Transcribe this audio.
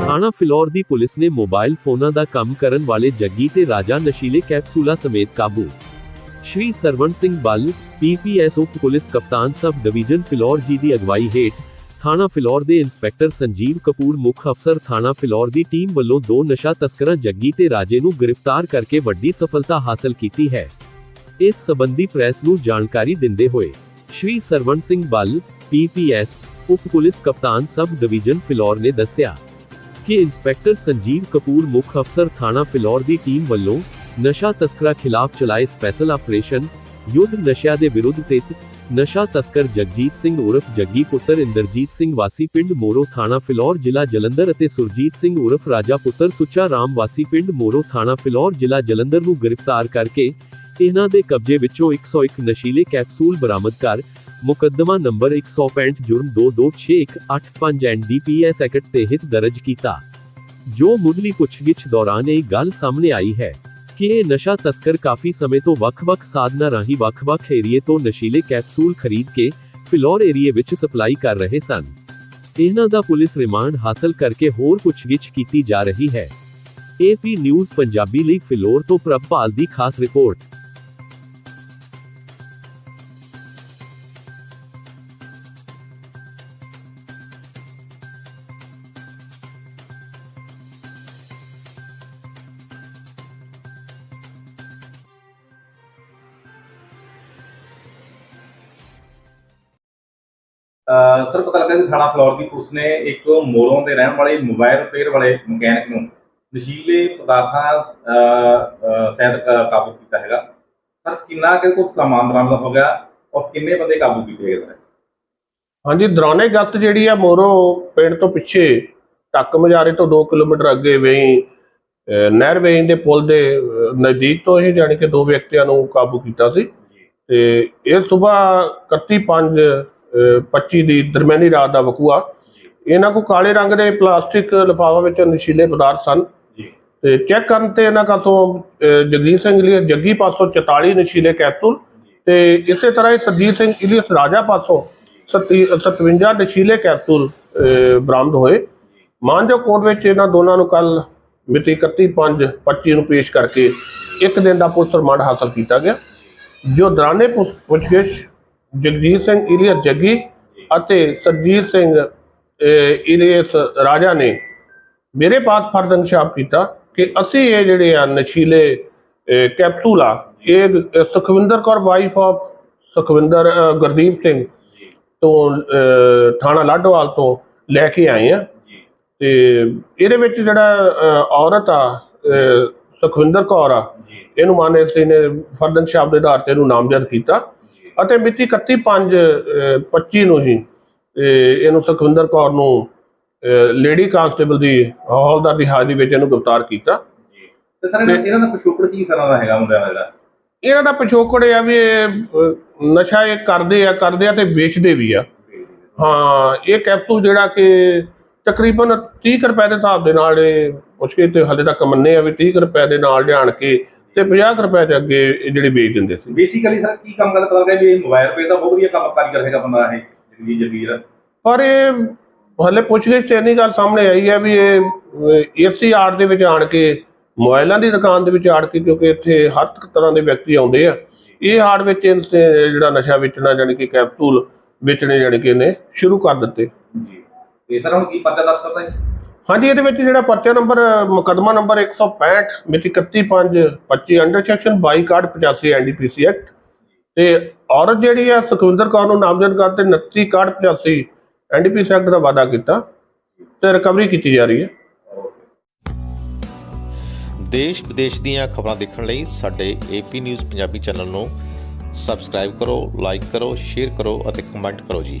ਥਾਣਾ ਫਿਲੌਰ ਦੀ ਪੁਲਿਸ ਨੇ ਮੋਬਾਈਲ ਫੋਨਾਂ ਦਾ ਕੰਮ ਕਰਨ ਵਾਲੇ ਜੱਗੀ ਤੇ ਰਾਜਾ ਨਸ਼ੀਲੇ ਕੈਪਸੂਲਾਂ ਸਮੇਤ ਕਾਬੂ। ਸ਼੍ਰੀ ਸਰਵਣ ਸਿੰਘ ਬੱਲ ਪੀਪੀਐਸ ਉਪ ਪੁਲਿਸ ਕਪਤਾਨ ਸਬ ਡਿਵੀਜ਼ਨ ਫਿਲੌਰ ਜੀ ਦੀ ਅਗਵਾਈ ਹੇਠ ਥਾਣਾ ਫਿਲੌਰ ਦੇ ਇੰਸਪੈਕਟਰ ਸੰਜੀਵ ਕਪੂਰ ਮੁੱਖ ਅਫਸਰ ਥਾਣਾ ਫਿਲੌਰ ਦੀ ਟੀਮ ਵੱਲੋਂ ਦੋ ਨਸ਼ਾ ਤਸਕਰਾਂ ਜੱਗੀ ਤੇ ਰਾਜੇ ਨੂੰ ਗ੍ਰਿਫਤਾਰ ਕਰਕੇ ਵੱਡੀ ਸਫਲਤਾ ਹਾਸਲ ਕੀਤੀ ਹੈ। ਇਸ ਸਬੰਧੀ ਪ੍ਰੈਸ ਨੂੰ ਜਾਣਕਾਰੀ ਦਿੰਦੇ ਹੋਏ ਸ਼੍ਰੀ ਸਰਵਣ ਸਿੰਘ ਬੱਲ ਪੀਪੀਐਸ ਉਪ ਪੁਲਿਸ ਕਪਤਾਨ ਸਬ ਡਿਵੀਜ਼ਨ ਫਿਲੌਰ ਨੇ ਦੱਸਿਆ। ਕਿ ਇੰਸਪੈਕਟਰ ਸੰਜੀਵ ਕਪੂਰ ਮੁੱਖ ਅਫਸਰ ਥਾਣਾ ਫਿਲੌਰ ਦੀ ਟੀਮ ਵੱਲੋਂ ਨਸ਼ਾ ਤਸਕਰਾਂ ਖਿਲਾਫ ਚਲਾਏ ਸਪੈਸ਼ਲ ਆਪਰੇਸ਼ਨ ਯੁੱਧ ਨਸ਼ਿਆਂ ਦੇ ਵਿਰੁੱਧ ਤਹਿਤ ਨਸ਼ਾ ਤਸਕਰ ਜਗਜੀਤ ਸਿੰਘ ਉਰਫ ਜੱਗੀ ਪੁੱਤਰ ਇੰਦਰਜੀਤ ਸਿੰਘ ਵਾਸੀ ਪਿੰਡ ਮੋਰੋ ਥਾਣਾ ਫਿਲੌਰ ਜ਼ਿਲ੍ਹਾ ਜਲੰਧਰ ਅਤੇ ਸੁਰਜੀਤ ਸਿੰਘ ਉਰਫ ਰਾਜਾ ਪੁੱਤਰ ਸੁੱਚਾ ਰਾਮ ਵਾਸੀ ਪਿੰਡ ਮੋਰੋ ਥਾਣਾ ਫਿਲੌਰ ਜ਼ਿਲ੍ਹਾ ਜਲੰਧਰ ਨੂੰ ਗ੍ਰਿਫਤਾਰ ਕਰਕੇ ਇਹਨਾਂ ਦੇ ਕਬਜ਼ੇ ਵਿੱਚੋਂ 101 ਨਸ਼ੀਲੇ ਕੈਪਸੂਲ ਬਰਾਮਦ ਕਰ ਮੁਕੱਦਮਾ ਨੰਬਰ 165 ਜੁਰਮ 226185 ਐਨਡੀਪੀਐਸ ਐਕਟ ਤਹਿਤ ਦਰਜ ਕੀਤਾ। ਜੋ ਮੁੱਢਲੀ ਪੁੱਛਗਿੱਛ ਦੌਰਾਨ ਇਹ ਗੱਲ ਸਾਹਮਣੇ ਆਈ ਹੈ ਕਿ ਇਹ ਨਸ਼ਾ ਤਸਕਰ ਕਾਫੀ ਸਮੇਂ ਤੋਂ ਵੱਖ-ਵੱਖ ਸਾਧਨਾਂ ਰਾਹੀਂ ਵੱਖ-ਵੱਖ ਏਰੀਏ ਤੋਂ ਨਸ਼ੀਲੇ ਕੈਪਸੂਲ ਖਰੀਦ ਕੇ ਫਿਲੌਰ ਏਰੀਏ ਵਿੱਚ ਸਪਲਾਈ ਕਰ ਰਹੇ ਸਨ। ਇਹਨਾਂ ਦਾ ਪੁਲਿਸ ਰਿਮਾਂਡ ਹਾਸਲ ਕਰਕੇ ਹੋਰ ਪੁੱਛਗਿੱਛ ਕੀਤੀ ਜਾ ਰਹੀ ਹੈ। ਏਪੀ ਨਿਊਜ਼ ਪੰਜਾਬੀ ਲਈ ਫਿਲੌਰ ਤੋਂ ਪ੍ਰਭਪਾਲ ਦੀ ਖਾਸ ਰਿਪੋਰਟ। ਸਰ ਪਤਾ ਲੱਗਾ ਕਿ ਥਾਣਾ ਫਲੋਰ ਦੀ ਪੁਲਿਸ ਨੇ ਇੱਕ ਮੋਰੋਂ ਦੇ ਰਹਿਣ ਵਾਲੇ ਮੋਬਾਈਲ ਰਿਪੇਅਰ ਵਾਲੇ ਮਕੈਨਿਕ ਨੂੰ ਨਸ਼ੀਲੇ ਪਦਾਰਥਾਂ ਸਹਿਤ ਕਾਬੂ ਕੀਤਾ ਹੈਗਾ। ਸਰ ਕਿੰਨਾ ਕਿ ਕੁਝ ਸਮਾਨ ਬਰਾਮਦ ਹੋ ਗਿਆ ਔਰ ਕਿੰਨੇ ਬੰਦੇ ਕਾਬੂ ਕੀਤੇ ਗਏ ਸਰ? ਹਾਂਜੀ ਦੌਰਾਨੇ ਗਸਤ ਜਿਹੜੀ ਆ ਮੋਰੋ ਪਿੰਡ ਤੋਂ ਪਿੱਛੇ ਟੱਕ ਮਜਾਰੇ ਤੋਂ 2 ਕਿਲੋਮੀਟਰ ਅੱਗੇ ਵੇਈ ਨਹਿਰ ਵੇਈ ਦੇ ਪੁਲ ਦੇ ਨਜ਼ਦੀਕ ਤੋਂ ਇਹ ਜਾਣੀ ਕਿ ਦੋ ਵਿਅਕਤੀਆਂ ਨੂੰ ਕਾਬੂ ਕੀਤਾ ਸੀ। ਤੇ ਇਹ ਸਵੇਰ 31 25 ਦੀ ਦਰਮਿਆਨੀ ਰਾਤ ਦਾ ਵਕੂਆ। ਇਹਨਾਂ ਕੋ ਕਾਲੇ ਰੰਗ ਦੇ ਪਲਾਸਟਿਕ ਲਿਫਾਫਾ ਵਿੱਚ ਨਸ਼ੀਲੇ ਪਦਾਰਥ ਸਨ। ਤੇ ਚੈੱਕ ਕਰਨ ਤੇ ਇਹਨਾਂ ਕਾਸੋਂ ਜਗਦੀਪ ਸਿੰਘ ਲਈ ਜੱਗੀ ਪਾਸੋਂ 44 ਨਸ਼ੀਲੇ ਕੈਪਸੂਲ ਤੇ ਇਸੇ ਤਰ੍ਹਾਂ ਹੀ ਸਰਜੀਤ ਸਿੰਘ ਇਲੀਅਸ ਰਾਜਾ ਪਾਸੋਂ 57 ਨਸ਼ੀਲੇ ਕੈਪਸੂਲ ਬਰਾਮਦ ਹੋਏ। ਮਾਨਜੋ ਕੋਰਟ ਵਿੱਚ ਇਹਨਾਂ ਦੋਨਾਂ ਨੂੰ ਕੱਲ ਮਿਤੀ 31 25 ਨੂੰ ਪੇਸ਼ ਕਰਕੇ ਇੱਕ ਦਿਨ ਦਾ ਪੁਲਿਸ ਰਿਮਾਂਡ ਹਾਸਲ ਕੀਤਾ ਗਿਆ। ਜੋ ਦੌਰਾਨੇ ਪੁੱਛ- ਪੁੱਛਗਿੱਛ ਜਗਜੀਤ ਸਿੰਘ ਇਲੀਅਸ ਜੱਗੀ ਅਤੇ ਸਰਜੀਤ ਸਿੰਘ ਇਲੀਅਸ ਰਾਜਾ ਨੇ ਮੇਰੇ ਪਾਸ ਫਰਜ਼ ਇਨਸ਼ਾਫ ਕੀਤਾ ਕਿ ਅਸੀਂ ਇਹ ਜਿਹੜੇ ਆ ਨਸ਼ੀਲੇ ਕੈਪਸੂਲ ਆ ਇਹ ਸੁਖਵਿੰਦਰ ਕੌਰ ਵਾਈਫ ਆਫ ਸੁਖਵਿੰਦਰ ਗੁਰਦੀਪ ਸਿੰਘ ਤੋਂ ਥਾਣਾ ਲਾਡੋਵਾਲ ਤੋਂ ਲੈ ਕੇ ਆਏ ਆ। ਤੇ ਇਹਦੇ ਵਿੱਚ ਜਿਹੜਾ ਔਰਤ ਆ ਸੁਖਵਿੰਦਰ ਕੌਰ ਆ ਇਹਨੂੰ ਮਾਨੇ ਸਿੰਘ ਨੇ ਫਰਜ਼ ਇਨਸ਼ਾਫ ਦੇ ਆਧਾਰ ਤੇ ਇਹਨੂੰ ਨਾਮਜ਼ਦ ਕੀਤਾ। ਅਤੇ ਮਿਤੀ 31 5 25 ਨੂੰ ਹੀ ਇਹ ਇਹਨੂੰ ਸੁਖਵਿੰਦਰ ਕੌਰ ਨੂੰ ਲੇਡੀ ਕਾਂਸਟੇਬਲ ਦੀ ਹੌਲਦਾਰ ਦੀ ਹਾਜ਼ਰੀ ਵਿੱਚ ਇਹਨੂੰ ਗ੍ਰਿਫਤਾਰ ਕੀਤਾ। ਤੇ ਸਰ ਇਹਨਾਂ ਦਾ ਪਿਛੋਕੜ ਕੀ ਸਰਾਂ ਦਾ ਹੈਗਾ ਮੁੰਡਿਆਂ ਦਾ ਜਿਹੜਾ? ਇਹਨਾਂ ਦਾ ਪਿਛੋਕੜ ਇਹ ਆ ਵੀ ਇਹ ਨਸ਼ਾ ਇਹ ਕਰਦੇ ਆ ਕਰਦੇ ਆ ਤੇ ਵੇਚਦੇ ਵੀ ਆ। ਹਾਂ ਇਹ ਕੈਪਸੂਲ ਜਿਹੜਾ ਕਿ ਤਕਰੀਬਨ 30 ਕੁ ਰੁਪਏ ਦੇ ਹਿਸਾਬ ਦੇ ਨਾਲ ਇਹ ਪੁੱਛਕੇ ਤੇ ਹਲੇ ਤੱਕ ਮੰਨੇ ਆ ਵੀ 30 ਕੁ ਰੁਪਏ ਦੇ ਨਾਲ ਲਿਆਣ ਕੇ ਤੇ 50 ਕੁ ਰੁਪਏ ਦੇ ਅੱਗੇ ਇਹ ਜਿਹੜੇ ਵੇਚ ਦਿੰਦੇ ਸੀ। ਬੇਸਿਕਲੀ ਸਰ ਕੀ ਕੰਮ ਕਰਦਾ ਪਤਾ ਲੱਗਾ ਵੀ ਇਹ ਮੋਬਾਈਲ ਰਿਪੇਅਰ ਦਾ ਬਹੁਤ ਵਧੀਆ ਕੰਮ ਕਾਰੀਗਰ ਹੈਗਾ ਬੰਦਾ ਇਹ ਜਗਜੀਤ ਜਗੀਰ ਪਰ ਇਹ ਹਲੇ ਪੁੱਛਗਿੱਛ ਤੇ ਇੰਨੀ ਗੱਲ ਸਾਹਮਣੇ ਆਈ ਹੈ ਵੀ ਇਹ ਏਸੀ ਆਰਟ ਦੇ ਵਿੱਚ ਆਣ ਕੇ ਮੋਬਾਈਲਾਂ ਦੀ ਦੁਕਾਨ ਦੇ ਵਿੱਚ ਆੜ ਕੇ ਕਿਉਂਕਿ ਇੱਥੇ ਹਰ ਤਰ੍ਹਾਂ ਦੇ ਵਿਅਕਤੀ ਆਉਂਦੇ ਆ ਇਹ ਆੜ ਵਿੱਚ ਜਿਹੜਾ ਨਸ਼ਾ ਵੇਚਣਾ ਜਾਣੀ ਕਿ ਕੈਪਸੂਲ ਵੇਚਣੇ ਜਾਣੀ ਕਿ ਇਹਨੇ ਸ਼ੁਰੂ ਕਰ ਦਿੱਤੇ। ਜੀ। ਤੇ ਸਰ ਹੁਣ ਕੀ ਪਰਚਾ ਦਰਜ ਕਰਦਾ ਜੀ? ਹਾਂਜੀ, ਇਹਦੇ ਵਿੱਚ ਜਿਹੜਾ ਪਰਚਾ ਨੰਬਰ, ਮੁਕੱਦਮਾ ਨੰਬਰ 165 ਮਿਤੀ 31 25 under section 22 card 85 NDPC act ਤੇ ਔਰਤ ਜਿਹੜੀ ਆ ਸੁਖਵਿੰਦਰ ਕੌਰ ਨੂੰ ਨਾਮਜ਼ਦ ਕਰਦੇ 29 ਕਾਰਡ 85 ਐਨਡੀਪੀਸੀ ਐਕਟ ਦਾ ਵਾਅਦਾ ਕੀਤਾ ਤੇ ਰਿਕਵਰੀ ਕੀਤੀ ਜਾ ਰਹੀ ਹੈ। ਦੇਸ਼ ਵਿਦੇਸ਼ ਦੀਆਂ ਖਬਰਾਂ ਦੇਖਣ ਲਈ ਸਾਡੇ ਏਪੀ ਨਿਊਜ਼ ਪੰਜਾਬੀ ਚੈਨਲ ਨੂੰ ਸਬਸਕ੍ਰਾਈਬ ਕਰੋ ਲਾਈਕ ਕਰੋ ਸ਼ੇਅਰ ਕਰੋ ਅਤੇ ਕਮੈਂਟ ਕਰੋ ਜੀ।